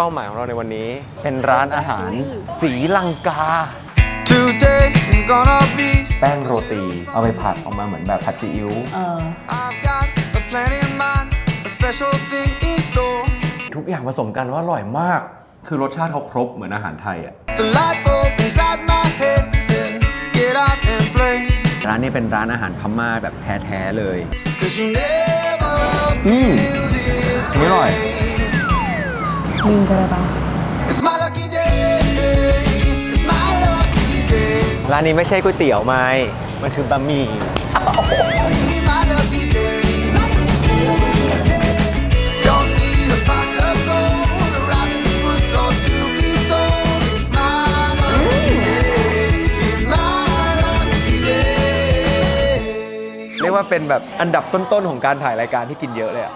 ป้าหมายของเราในวันนี้ เป็นร้านอาหารสีลังกา Today is gonna be. แป้งโรตี เอาไปผัดออกมาเหมือนแบบผัดซีอิ๊ว เออ I've got a plan in mind, a special thing in store. ทุกอย่างผสมกันแล้วอร่อยมาก คือรสชาติเขาครบเหมือนอาหารไทยอะ The light bulb inside my head says, get out and play. ร้านนี้เป็นร้านอาหารพม่าแบบแท้ ๆ เลย Cause you never feel this ไม่อร่อย มินกระบา It's my lucky day. It's my lucky day. ร้านนี้ไม่ใช่ก๋วยเตี๋ยวไม้มันคือบะหมี่ My lucky day. Don't need a pot of gold, a rabbit's foot or to be told. It's my lucky day. It's my lucky day. เรียกว่าเป็นแบบอันดับต้นๆของการถ่ายรายการที่กินเยอะเลยอะ